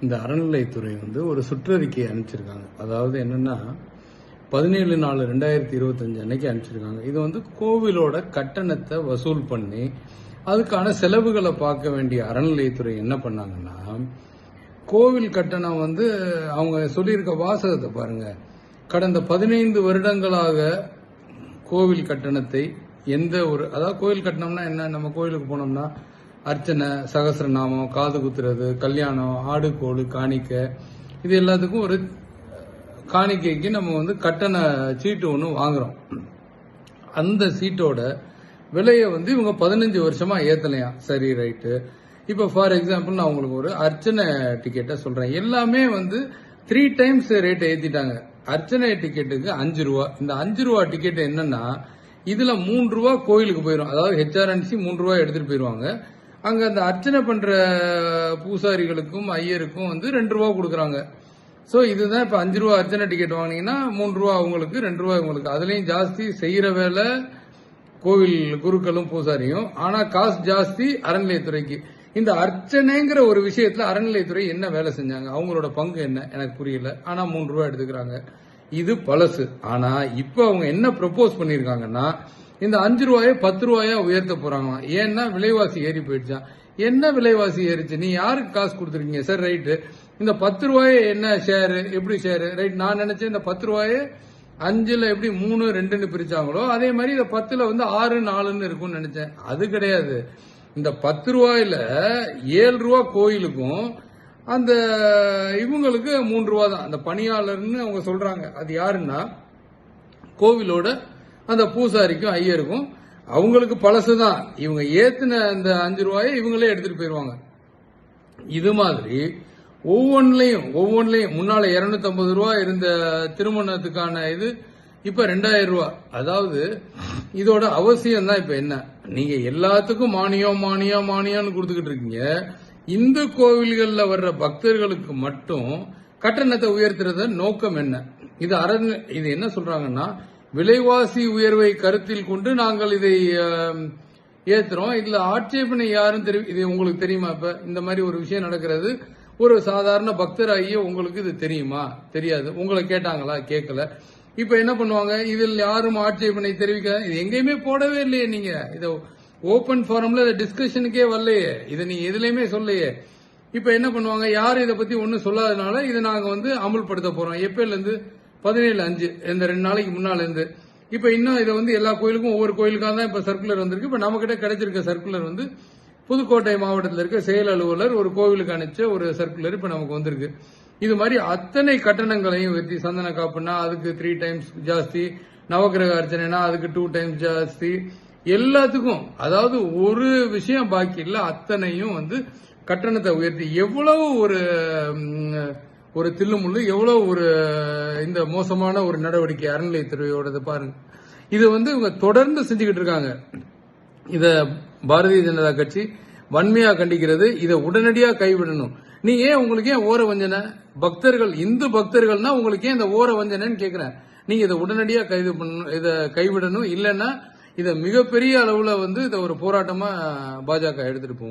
இந்த அறநிலைத்துறை வந்து ஒரு சுற்றறிக்கையை அனுப்பிச்சிருக்காங்க. அதாவது என்னன்னா பதினேழு நாலு ரெண்டாயிரத்தி இருபத்தஞ்சு அன்னைக்கு அனுப்பிச்சிருக்காங்க. இது வந்து கோவிலோட கட்டணத்தை வசூல் பண்ணி அதுக்கான செலவுகளை பார்க்க வேண்டிய அறநிலையத்துறை என்ன பண்ணாங்கன்னா கோவில் கட்டணம் வந்து அவங்க சொல்லியிருக்க வாசகத்தை பாருங்க. கடந்த பதினைந்து வருடங்களாக கோவில் கட்டணத்தை எந்த ஒரு அதாவது கோவில் கட்டணம்னா என்ன? நம்ம கோயிலுக்கு போனோம்னா அர்ச்சனை சகசிரநாமம் காது குத்துறது கல்யாணம் ஆடு கோடு காணிக்க. இது எல்லாத்துக்கும் ஒரு காணிக்கைக்கு நம்ம வந்து கட்டண சீட்டு ஒன்று வாங்குறோம். அந்த சீட்டோட விலையை வந்து இவங்க பதினஞ்சு வருஷமா ஏத்தலையா சரி ரைட்டு. இப்போ ஃபார் எக்ஸாம்பிள் நான் உங்களுக்கு ஒரு அர்ச்சனை டிக்கெட்டை சொல்றேன். எல்லாமே வந்து த்ரீ டைம்ஸ் ரேட்டை ஏத்திட்டாங்க. அர்ச்சனை டிக்கெட்டுக்கு அஞ்சு ரூபா. இந்த அஞ்சு ரூபா டிக்கெட் என்னன்னா இதுல மூன்று ரூபா கோயிலுக்கு போயிடும் அதாவது ஹெச்ஆர்என்சி மூன்று ரூபா எடுத்துட்டு போயிருவாங்க. அங்க அந்த அர்ச்சனை பண்ற பூசாரிகளுக்கும் ஐயருக்கும் வந்து ரெண்டு ரூபா கொடுக்குறாங்க. ஸோ இதுதான் இப்போ அஞ்சு ரூபா அர்ச்சனை டிக்கெட் வாங்கினீங்கன்னா மூன்று ரூபா அவங்களுக்கு ரெண்டு ரூபா உங்களுக்கு அதுலேயும் ஜாஸ்தி செய்கிற வேலை கோவில் குருக்களும் பூசாரியும். ஆனால் காசு ஜாஸ்தி அறநிலையத்துறைக்கு. இந்த அர்ச்சனைங்கிற ஒரு விஷயத்தில் அறநிலையத்துறை என்ன வேலை செஞ்சாங்க? அவங்களோட பங்கு என்ன? எனக்கு புரியல. ஆனால் மூன்று ரூபா எடுத்துக்கிறாங்க. இது பழசு. ஆனால் இப்போ அவங்க என்ன ப்ரப்போஸ் பண்ணியிருக்காங்கன்னா இந்த அஞ்சு ரூபாயை பத்து ரூபாயா உயர்த்த போறாங்களாம் ஏன்னா விலைவாசி ஏறி போயிடுச்சான் என்ன விலைவாசி ஏறிச்சு? நீ யாருக்கு காசு கொடுத்துருக்கீங்க? சார் ரைட்டு இந்த பத்து ரூபாயை என்ன ஷேர் எப்படி ஷேர் ரைட் நான் நினைச்சேன் இந்த பத்து ரூபாயை அஞ்சுல எப்படி மூணு ரெண்டுன்னு பிரிச்சாங்களோ அதே மாதிரி இந்த பத்துல வந்து ஆறு நாலுன்னு இருக்கும்னு நினைச்சேன். அது கிடையாது. இந்த பத்து ரூபாயில ஏழு ரூபா கோயிலுக்கும் அந்த இவங்களுக்கு மூன்று ரூபா தான். அந்த பணியாளர்னு அவங்க சொல்றாங்க. அது யாருன்னா கோவிலோட அந்த பூசாரிக்கும் ஐயருக்கும் அவங்களுக்கு பழசு தான் இவங்க ஏத்தின அந்த அஞ்சு ரூபாயை இவங்களே எடுத்துட்டு போயிருவாங்க. இது மாதிரி ஒவ்வொன்றிலையும் ஒவ்வொன்றிலையும் முன்னால 250 ரூபா இருந்த திருமணத்துக்கான இது இப்ப ரெண்டாயிரம் ரூபா. அதாவது இதோட அவசியம் தான் இப்ப என்ன? நீங்க எல்லாத்துக்கும் மானியம் மானியம் மானியம்னு கொடுத்துக்கிட்டு இருக்கீங்க. இந்து கோவில்கள்ல வர்ற பக்தர்களுக்கு மட்டும் கட்டணத்தை உயர்த்துறத நோக்கம் என்ன? இது அரண் இது என்ன சொல்றாங்கன்னா விலைவாசி உயர்வை கருத்தில் கொண்டு நாங்கள் இதை ஏத்துறோம். இதுல ஆட்சேபனை யாரும் தெரி இது உங்களுக்கு தெரியுமா இப்ப? இந்த மாதிரி ஒரு விஷயம் நடக்கிறது. ஒரு சாதாரண பக்தராகிய உங்களுக்கு இது தெரியுமா? தெரியாது. உங்களை கேட்டாங்களா? கேட்கல இப்ப என்ன பண்ணுவாங்க? இதில் யாரும் ஆட்சேபனை தெரிவிக்க இது எங்கேயுமே போடவே இல்லையே நீங்க. இதை ஓபன் ஃபாரம்ல டிஸ்கஷனுக்கே வரலையே. இதை நீ எதுலையுமே சொல்லலையே. இப்ப என்ன பண்ணுவாங்க? யாரும் இதை பத்தி ஒன்னும் சொல்லாதனால இதை நாங்க வந்து அமுல்படுத்த போறோம். எப்பல இருந்து பதினேழு அஞ்சு இந்த ரெண்டு நாளைக்கு முன்னால் இருந்து. இப்ப இன்னும் இதை வந்து எல்லா கோயிலுக்கும் ஒவ்வொரு கோயிலுக்காக தான் இப்ப சர்க்குலர் வந்திருக்கு. இப்ப நம்ம கிட்ட கிடைச்சிருக்க சர்க்குலர் வந்து புதுக்கோட்டை மாவட்டத்தில் இருக்க செயல் அலுவலர் ஒரு கோவிலுக்கு அனுப்பிச்ச ஒரு சர்க்குலர் இப்ப நமக்கு வந்திருக்கு. இது மாதிரி அத்தனை கட்டணங்களையும் வெற்றி சந்தன காப்புனா அதுக்கு த்ரீ டைம்ஸ் ஜாஸ்தி நவக்கிரக அர்ச்சனைனா அதுக்கு டூ டைம்ஸ் ஜாஸ்தி. எல்லாத்துக்கும் அதாவது ஒரு விஷயம் பாக்கி இல்ல அத்தனையும் வந்து கட்டணத்தை உயர்த்தி. எவ்வளவு ஒரு ஒரு தில்லுமுள்ளு எவ்வளவு ஒரு இந்த மோசமான ஒரு நடவடிக்கை அறநிலையத்துறையோடது பாருங்க. இது வந்து இவங்க தொடர்ந்து செஞ்சுக்கிட்டு இருக்காங்க. இத பாரதிய ஜனதா கட்சி வன்மையா கண்டிக்கிறது. இதை உடனடியா கைவிடணும். நீ ஏன் உங்களுக்கு ஏன் ஓர வஞ்சனை? பக்தர்கள் இந்து பக்தர்கள்னா உங்களுக்கு ஏன் இந்த ஓர வஞ்சனைன்னு கேட்குறேன் நீங்க இதை உடனடியா கைது பண்ணணும் இதை கைவிடணும். இல்லைன்னா இதை மிகப்பெரிய அளவுல வந்து இதை ஒரு போராட்டமா பாஜக எடுத்துட்டு போவோம்